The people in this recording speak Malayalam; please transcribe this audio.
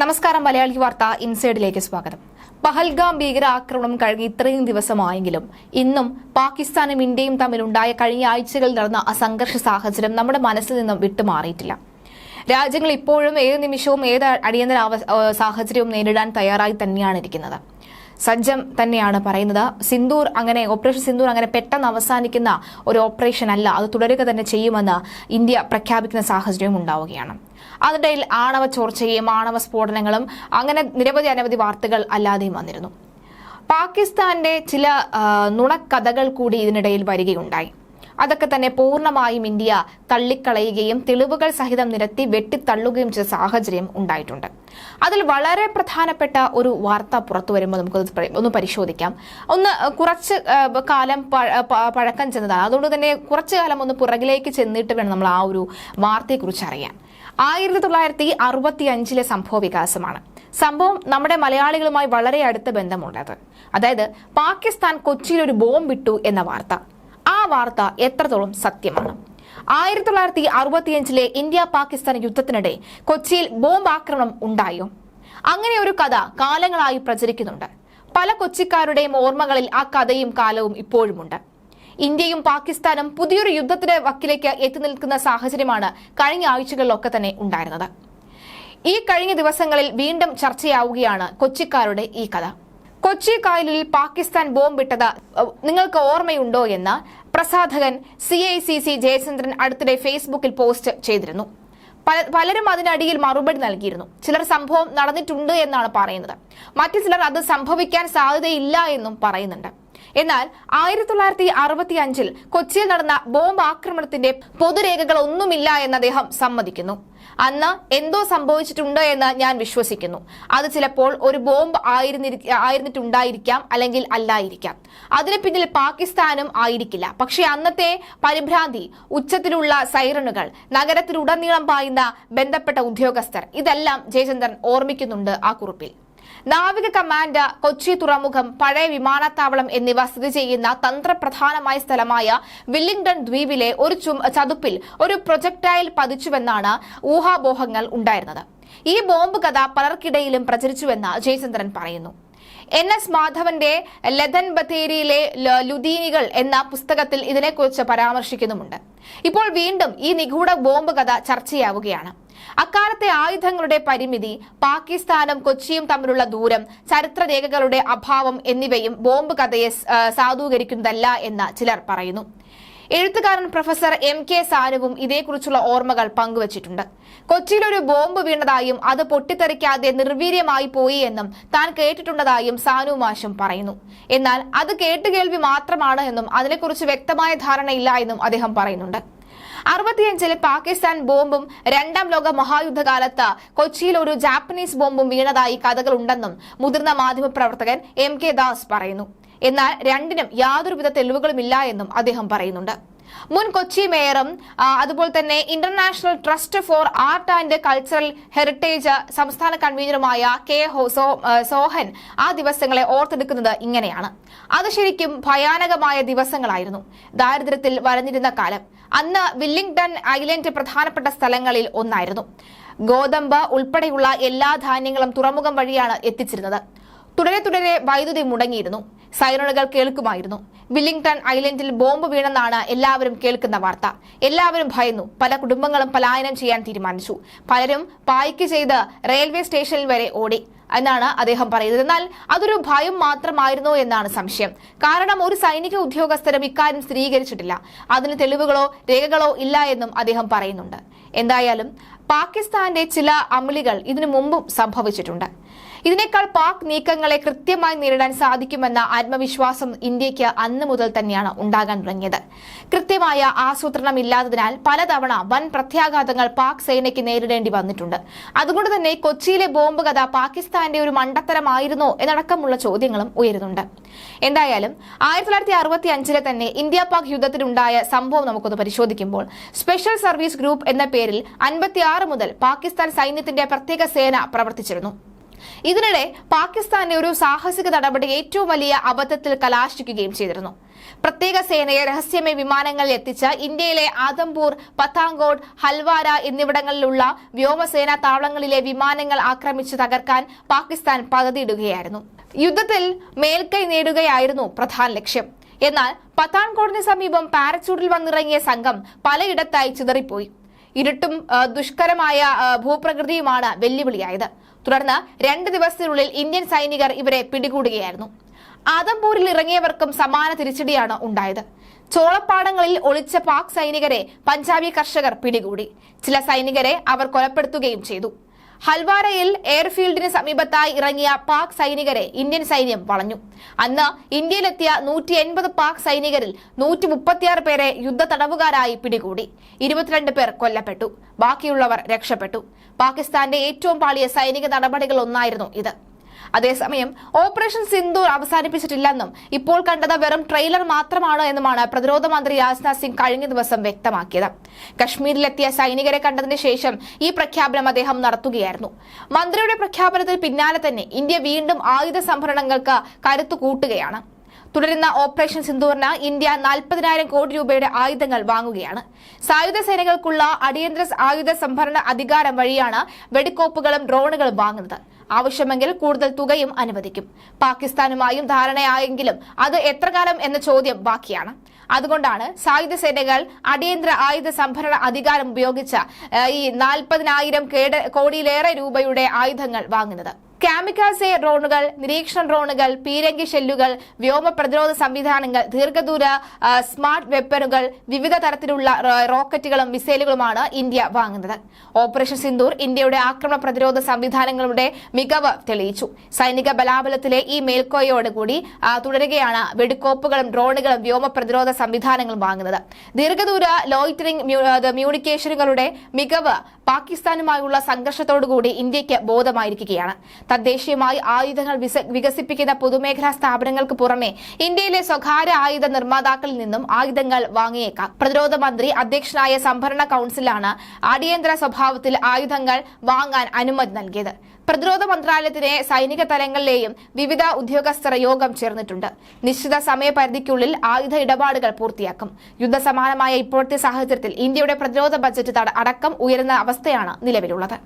നമസ്കാരം മലയാളി വാർത്ത ഇൻസൈഡിലേക്ക് സ്വാഗതം. പഹൽഗാം ഭീകരാക്രമണം കഴിഞ്ഞ് ഇത്രയും ദിവസമായെങ്കിലും ഇന്നും പാകിസ്ഥാനും ഇന്ത്യയും തമ്മിലുണ്ടായ കഴിഞ്ഞ ആഴ്ചകളിൽ നടന്ന ആ സംഘർഷ സാഹചര്യം നമ്മുടെ മനസ്സിൽ നിന്നും വിട്ടുമാറിയിട്ടില്ല. രാജ്യങ്ങൾ ഇപ്പോഴും ഏത് നിമിഷവും ഏത് അടിയന്തര സാഹചര്യവും നേരിടാൻ തയ്യാറായി തന്നെയാണ് ഇരിക്കുന്നത്. സജ്ജം തന്നെയാണ് പറയുന്നത്. സിന്ദൂർ അങ്ങനെ ഓപ്പറേഷൻ സിന്ദൂർ അങ്ങനെ പെട്ടെന്ന് അവസാനിക്കുന്ന ഒരു ഓപ്പറേഷൻ അല്ല അത് തുടരുക തന്നെ ചെയ്യുമെന്ന് ഇന്ത്യ പ്രഖ്യാപിക്കുന്ന സാഹചര്യം ഉണ്ടാവുകയാണ്. അതിനിടയിൽ ആണവ ചോർച്ചയും ആണവ സ്ഫോടനങ്ങളും അങ്ങനെ നിരവധി അനവധി വാർത്തകൾ അല്ലാതെയും വന്നിരുന്നു. പാകിസ്ഥാന്റെ ചില നുണക്കഥകൾ കൂടി ഇതിനിടയിൽ വരികയുണ്ടായി. അതൊക്കെ തന്നെ പൂർണമായും ഇന്ത്യ തള്ളിക്കളയുകയും തെളിവുകൾ സഹിതം നിരത്തി വെട്ടിത്തള്ളുകയും ചെയ്ത സാഹചര്യം ഉണ്ടായിട്ടുണ്ട്. അതിൽ വളരെ പ്രധാനപ്പെട്ട ഒരു വാർത്ത പുറത്തു വരുമ്പോൾ നമുക്ക് ഒന്ന് പരിശോധിക്കാം. ഒന്ന് കുറച്ച് കാലം പഴക്കം ചെന്നതാണ്. അതുകൊണ്ട് തന്നെ കുറച്ച് കാലം ഒന്ന് പുറകിലേക്ക് ചെന്നിട്ട് വേണം നമ്മൾ ആ ഒരു വാർത്തയെക്കുറിച്ച് അറിയാൻ. ആയിരത്തി തൊള്ളായിരത്തി അറുപത്തി അഞ്ചിലെ സംഭവ വികാസമാണ്. സംഭവം നമ്മുടെ മലയാളികളുമായി വളരെ അടുത്ത ബന്ധമുള്ളത്. അതായത് പാകിസ്ഥാൻ കൊച്ചിയിൽ ഒരു ബോംബിട്ടു എന്ന വാർത്ത. ആ വാർത്ത എത്രത്തോളം സത്യമാണ്? ആയിരത്തി തൊള്ളായിരത്തി അറുപത്തിയഞ്ചിലെ ഇന്ത്യ പാകിസ്ഥാൻ യുദ്ധത്തിനിടെ കൊച്ചിയിൽ ബോംബ് ആക്രമണം ഉണ്ടായോ? അങ്ങനെ ഒരു കഥ കാലങ്ങളായി പ്രചരിക്കുന്നുണ്ട്. പല കൊച്ചിക്കാരുടെയും ഓർമ്മകളിൽ ആ കഥയും കാലവും ഇപ്പോഴുമുണ്ട്. ഇന്ത്യയും പാകിസ്ഥാനും പുതിയൊരു യുദ്ധത്തിന്റെ വക്കിലേക്ക് എത്തി നിൽക്കുന്ന സാഹചര്യമാണ് കഴിഞ്ഞ ആഴ്ചകളിലൊക്കെ തന്നെ ഉണ്ടായിരുന്നത്. ഈ കഴിഞ്ഞ ദിവസങ്ങളിൽ വീണ്ടും ചർച്ചയാവുകയാണ് കൊച്ചിക്കാരുടെ ഈ കഥ. കൊച്ചി കായലിൽ പാകിസ്ഥാൻ ബോംബിട്ടത് നിങ്ങൾക്ക് ഓർമ്മയുണ്ടോ എന്ന് പ്രസാധകൻ C I C C Jayachandran അടുത്തിടെ ഫേസ്ബുക്കിൽ പോസ്റ്റ് ചെയ്തിരുന്നു. പല- പലരും അതിനടിയിൽ മറുപടി നൽകിയിരുന്നു. ചിലർ സംഭവം നടന്നിട്ടുണ്ട് എന്നാണ് പറയുന്നത്. മറ്റു ചിലർ അത് സംഭവിക്കാൻ സാധ്യതയില്ല എന്നും പറയുന്നുണ്ട്. എന്നാൽ ആയിരത്തി തൊള്ളായിരത്തി അറുപത്തി അഞ്ചിൽ കൊച്ചിയിൽ നടന്ന ബോംബ് ആക്രമണത്തിന്റെ പൊതുരേഖകൾ ഒന്നുമില്ല എന്ന് അദ്ദേഹം സമ്മതിക്കുന്നു. അന്ന് എന്തോ സംഭവിച്ചിട്ടുണ്ട് എന്ന് ഞാൻ വിശ്വസിക്കുന്നു. അത് ചിലപ്പോൾ ഒരു ബോംബ് ആയിരുന്നിരി ആയിരുന്നിട്ടുണ്ടായിരിക്കാം അല്ലെങ്കിൽ അല്ലായിരിക്കാം. അതിന് പിന്നിൽ പാകിസ്ഥാനും ആയിരിക്കില്ല. പക്ഷേ അന്നത്തെ പരിഭ്രാന്തി ഉച്ചത്തിലുള്ള സൈറണുകൾ നഗരത്തിലുടനീളം പായുന്ന ബന്ധപ്പെട്ട ഉദ്യോഗസ്ഥർ ഇതെല്ലാം ജയചന്ദ്രൻ ഓർമ്മിക്കുന്നുണ്ട് ആ കുറിപ്പിൽ. നാവിക കമാൻഡ് കൊച്ചി തുറമുഖം പഴയ വിമാനത്താവളം എന്നിവ സ്ഥിതി ചെയ്യുന്ന തന്ത്രപ്രധാനമായ സ്ഥലമായ വില്ലിംഗ്ടൺ ദ്വീപിലെ ഒരു ചതുപ്പിൽ ഒരു പ്രൊജക്ടൈൽ പതിച്ചുവെന്നാണ് ഊഹാപോഹങ്ങൾ ഉണ്ടായിരുന്നത്. ഈ ബോംബ് കഥ പലർക്കിടയിലും പ്രചരിച്ചുവെന്ന് ജയചന്ദ്രൻ പറയുന്നു. എൻ എസ് മാധവന്റെ ലതൻ ബത്തേരിയിലെ ലുദീനികൾ എന്ന പുസ്തകത്തിൽ ഇതിനെക്കുറിച്ച് പരാമർശിക്കുന്നുമുണ്ട്. ഇപ്പോൾ വീണ്ടും ഈ നിഗൂഢ ബോംബ് കഥ ചർച്ചയാവുകയാണ്. അക്കാലത്തെ ആയുധങ്ങളുടെ പരിമിതി പാകിസ്ഥാനും കൊച്ചിയും തമ്മിലുള്ള ദൂരം ചരിത്രരേഖകളുടെ അഭാവം എന്നിവയും ബോംബ് കഥയെ സാധൂകരിക്കുന്നതല്ല എന്ന് ചിലർ പറയുന്നു. എഴുത്തുകാരൻ പ്രൊഫസർ എം കെ സാനുവും ഇതേക്കുറിച്ചുള്ള ഓർമ്മകൾ പങ്കുവച്ചിട്ടുണ്ട്. കൊച്ചിയിൽ ഒരു ബോംബ് വീണതായും അത് പൊട്ടിത്തെറിക്കാതെ നിർവീര്യമായി പോയി എന്നും താൻ കേട്ടിട്ടുള്ളതായും സാനു മാഷും പറയുന്നു. എന്നാൽ അത് കേട്ടുകേൾവി മാത്രമാണ് എന്നും അതിനെക്കുറിച്ച് വ്യക്തമായ ധാരണയില്ല എന്നും അദ്ദേഹം പറയുന്നുണ്ട്. അറുപത്തിയഞ്ചിൽ പാകിസ്ഥാൻ ബോംബും രണ്ടാം ലോക മഹായുദ്ധകാലത്ത് കൊച്ചിയിൽ ഒരു ജാപ്പനീസ് ബോംബും വീണതായി കഥകളുണ്ടെന്നും മുതിർന്ന മാധ്യമപ്രവർത്തകൻ എം കെ ദാസ് പറയുന്നു. എന്നാൽ രണ്ടിനും യാതൊരുവിധ തെളിവുകളുമില്ല എന്നും അദ്ദേഹം പറയുന്നുണ്ട്. മുൻ കൊച്ചി മേയറും അതുപോലെ തന്നെ international trust for art and cultural heritage സംസ്ഥാന കൺവീനറുമായ കെ സോഹൻ ആ ദിവസങ്ങളെ ഓർത്തെടുക്കുന്നത് ഇങ്ങനെയാണ്. അത് ശരിക്കും ഭയാനകമായ ദിവസങ്ങളായിരുന്നു. ദാരിദ്ര്യത്തിൽ വരഞ്ഞിരുന്ന കാലം. അന്ന് വില്ലിംഗ്ടൺ ഐലൻഡ് പ്രധാനപ്പെട്ട സ്ഥലങ്ങളിൽ ഒന്നായിരുന്നു. ഗോതമ്പ് ഉൾപ്പെടെയുള്ള എല്ലാ ധാന്യങ്ങളും തുറമുഖം വഴിയാണ് എത്തിച്ചിരുന്നത്. തുടരെ തുടരെ വൈദ്യുതി മുടങ്ങിയിരുന്നു. സൈറണുകൾ കേൾക്കുമായിരുന്നു. വില്ലിംഗ്ടൺ ഐലൻഡിൽ ബോംബ് വീണെന്നാണ് എല്ലാവരും കേൾക്കുന്ന വാർത്ത. എല്ലാവരും ഭയന്നു. പല കുടുംബങ്ങളും പലായനം ചെയ്യാൻ തീരുമാനിച്ചു. പലരും പായ്ക്ക് ചെയ്ത് റെയിൽവേ സ്റ്റേഷനിൽ വരെ ഓടി. എന്നാണ് അദ്ദേഹം പറയുന്നത്. എന്നാൽ അതൊരു ഭയം മാത്രമായിരുന്നോ എന്നാണ് സംശയം. കാരണം ഒരു സൈനിക ഉദ്യോഗസ്ഥരും ഇക്കാര്യം സ്ഥിരീകരിച്ചിട്ടില്ല. അതിന് തെളിവുകളോ രേഖകളോ ഇല്ല എന്നും അദ്ദേഹം പറയുന്നുണ്ട്. എന്തായാലും പാകിസ്ഥാന്റെ ചില അമളികൾ ഇതിനു മുമ്പും സംഭവിച്ചിട്ടുണ്ട്. ഇതിനേക്കാൾ പാക് നീക്കങ്ങളെ കൃത്യമായി നേരിടാൻ സാധിക്കുമെന്ന ആത്മവിശ്വാസം ഇന്ത്യയ്ക്ക് അന്ന് മുതൽ തന്നെയാണ് ഉണ്ടാകാൻ തുടങ്ങിയത്. കൃത്യമായ ആസൂത്രണം ഇല്ലാത്തതിനാൽ പലതവണ വൻ പ്രത്യാഘാതങ്ങൾ പാക് സേനയ്ക്ക് നേരിടേണ്ടി വന്നിട്ടുണ്ട്. അതുകൊണ്ട് തന്നെ കൊച്ചിയിലെ ബോംബ് കഥ പാകിസ്ഥാന്റെ ഒരു മണ്ടത്തരമായിരുന്നോ എന്നടക്കമുള്ള ചോദ്യങ്ങളും ഉയരുന്നുണ്ട്. എന്തായാലും ആയിരത്തി തൊള്ളായിരത്തി അറുപത്തി അഞ്ചിലെ തന്നെ ഇന്ത്യ പാക് യുദ്ധത്തിലുണ്ടായ സംഭവം നമുക്കൊന്ന് പരിശോധിക്കുമ്പോൾ സ്പെഷ്യൽ സർവീസ് ഗ്രൂപ്പ് എന്ന പേരിൽ അൻപത്തിയാറ് മുതൽ പാകിസ്ഥാൻ സൈന്യത്തിന്റെ പ്രത്യേക സേന പ്രവർത്തിച്ചിരുന്നു. ഇതിനിടെ പാകിസ്ഥാന്റെ ഒരു സാഹസിക നടപടി ഏറ്റവും വലിയ അബദ്ധത്തിൽ കലാശിക്കുകയും ചെയ്തിരുന്നു. പ്രത്യേക സേനയെ രഹസ്യമേ വിമാനങ്ങളിൽ എത്തിച്ച ഇന്ത്യയിലെ ആദംപൂർ പത്താങ്കോട് ഹൽവാര എന്നിവിടങ്ങളിലുള്ള വ്യോമസേനാ താവളങ്ങളിലെ വിമാനങ്ങൾ ആക്രമിച്ച് തകർക്കാൻ പാകിസ്ഥാൻ പദ്ധതിയിടുകയായിരുന്നു യുദ്ധത്തിൽ മേൽക്കൈ നേടുകയായിരുന്നു പ്രധാന ലക്ഷ്യം. എന്നാൽ പത്താൻകോടിന് സമീപം പാരച്ചൂട്ടിൽ വന്നിറങ്ങിയ സംഘം പലയിടത്തായി ചിതറിപ്പോയി. ഇരുട്ടും ദുഷ്കരമായ ഭൂപ്രകൃതിയുമാണ് വെല്ലുവിളിയായത്. തുടർന്ന് രണ്ട് ദിവസത്തിനുള്ളിൽ ഇന്ത്യൻ സൈനികർ ഇവരെ പിടികൂടുകയായിരുന്നു. ആദംപൂരിൽ ഇറങ്ങിയവർക്കും സമാന തിരിച്ചടിയാണ് ഉണ്ടായത്. ചോളപ്പാടങ്ങളിൽ ഒളിച്ച പാക് സൈനികരെ പഞ്ചാബി കർഷകർ പിടികൂടി. ചില സൈനികരെ അവർ കൊലപ്പെടുത്തുകയും ചെയ്തു. ഹൽവാരയിൽ എയർഫീൽഡിന് സമീപത്തായി ഇറങ്ങിയ പാക് സൈനികരെ ഇന്ത്യൻ സൈന്യം വളഞ്ഞു. അന്ന് ഇന്ത്യയിലെത്തിയ നൂറ്റി എൺപത് പാക് സൈനികരിൽ നൂറ്റി മുപ്പത്തിയാറ് പേരെ യുദ്ധ തടവുകാരായി പിടികൂടി. ഇരുപത്തിരണ്ട് പേർ കൊല്ലപ്പെട്ടു. ബാക്കിയുള്ളവർ രക്ഷപ്പെട്ടു. പാകിസ്ഥാന്റെ ഏറ്റവും പാളിയ സൈനിക നടപടികളൊന്നായിരുന്നു ഇത്. അതേസമയം ഓപ്പറേഷൻ സിന്ദൂർ അവസാനിപ്പിച്ചിട്ടില്ലെന്നും ഇപ്പോൾ കണ്ടത് വെറും ട്രെയിലർ മാത്രമാണ് എന്നുമാണ് പ്രതിരോധ മന്ത്രി രാജ്നാഥ് സിംഗ് കഴിഞ്ഞ ദിവസം വ്യക്തമാക്കിയത്. കശ്മീരിലെത്തിയ സൈനികരെ കണ്ടതിന് ശേഷം ഈ പ്രഖ്യാപനം അദ്ദേഹം നടത്തുകയായിരുന്നു. മന്ത്രിയുടെ പ്രഖ്യാപനത്തിന് പിന്നാലെ തന്നെ ഇന്ത്യ വീണ്ടും ആയുധ സംഭരണങ്ങൾക്ക് കരുത്തു കൂട്ടുകയാണ്. തുടരുന്ന ഓപ്പറേഷൻ സിന്ദൂറിന് ഇന്ത്യ നാൽപ്പതിനായിരം കോടി രൂപയുടെ ആയുധങ്ങൾ വാങ്ങുകയാണ്. സായുധ സേനകൾക്കുള്ള അടിയന്തര ആയുധ സംഭരണ അധികാരം വഴിയാണ് വെടിക്കോപ്പുകളും ഡ്രോണുകളും വാങ്ങുന്നത്. ആവശ്യമെങ്കിൽ കൂടുതൽ തുകയും അനുവദിക്കും. പാകിസ്ഥാനുമായും ധാരണയായെങ്കിലും അത് എത്ര കാലം എന്ന ചോദ്യം ബാക്കിയാണ്. അതുകൊണ്ടാണ് സായുധ സേനകൾ അടിയന്തര ആയുധ സംഭരണ അധികാരം ഉപയോഗിച്ച ഈ നാൽപ്പതിനായിരം കോടിയിലേറെ രൂപയുടെ ആയുധങ്ങൾ വാങ്ങുന്നത്. കാമിക്കാസെ ഡ്രോണുകൾ നിരീക്ഷണ ഡ്രോണുകൾ പീരങ്കി ഷെല്ലുകൾ വ്യോമ പ്രതിരോധ സംവിധാനങ്ങൾ ദീർഘദൂര സ്മാർട്ട് വെപ്പനുകൾ വിവിധ തരത്തിലുള്ള റോക്കറ്റുകളും മിസൈലുകളുമാണ് ഇന്ത്യ വാങ്ങുന്നത്. ഓപ്പറേഷൻ സിന്ദൂർ ഇന്ത്യയുടെ ആക്രമണ പ്രതിരോധ സംവിധാനങ്ങളുടെ മികവ് തെളിയിച്ചു. സൈനിക ബലാബലത്തിലെ ഈ മേൽക്കോയോടുകൂടി തുടരുകയാണ് വെടിക്കോപ്പുകളും ഡ്രോണുകളും വ്യോമ പ്രതിരോധ സംവിധാനങ്ങളും വാങ്ങുന്നത്. ദീർഘദൂര ലോയിറ്ററിംഗ് മ്യൂ- മ്യൂണിക്കേഷനുകളുടെ മികവ് പാകിസ്ഥാനുമായുള്ള സംഘർഷത്തോടുകൂടി ഇന്ത്യയ്ക്ക് ബോധമായിരിക്കുകയാണ്. തദ്ദേശീയമായി ആയുധങ്ങൾ വികസിപ്പിക്കുന്ന പൊതുമേഖലാ സ്ഥാപനങ്ങൾക്ക് പുറമെ ഇന്ത്യയിലെ സ്വകാര്യ ആയുധ നിർമ്മാതാക്കളിൽ നിന്നും ആയുധങ്ങൾ വാങ്ങിയേക്കാം. പ്രതിരോധ മന്ത്രി അധ്യക്ഷനായ സംഭരണ കൌൺസിലാണ് അടിയന്തര സ്വഭാവത്തിൽ ആയുധങ്ങൾ വാങ്ങാൻ അനുമതി നൽകിയത്. പ്രതിരോധ മന്ത്രാലയത്തിലെ സൈനിക തലങ്ങളിലെയും വിവിധ ഉദ്യോഗസ്ഥർ യോഗം ചേർന്നിട്ടുണ്ട്. നിശ്ചിത സമയപരിധിക്കുള്ളിൽ ആയുധ ഇടപാടുകൾ പൂർത്തിയാക്കും. യുദ്ധസമാനമായ ഇപ്പോഴത്തെ സാഹചര്യത്തിൽ ഇന്ത്യയുടെ പ്രതിരോധ ബജറ്റ് അടക്കം ഉയരുന്ന അവസ്ഥയാണ് നിലവിലുള്ളത്.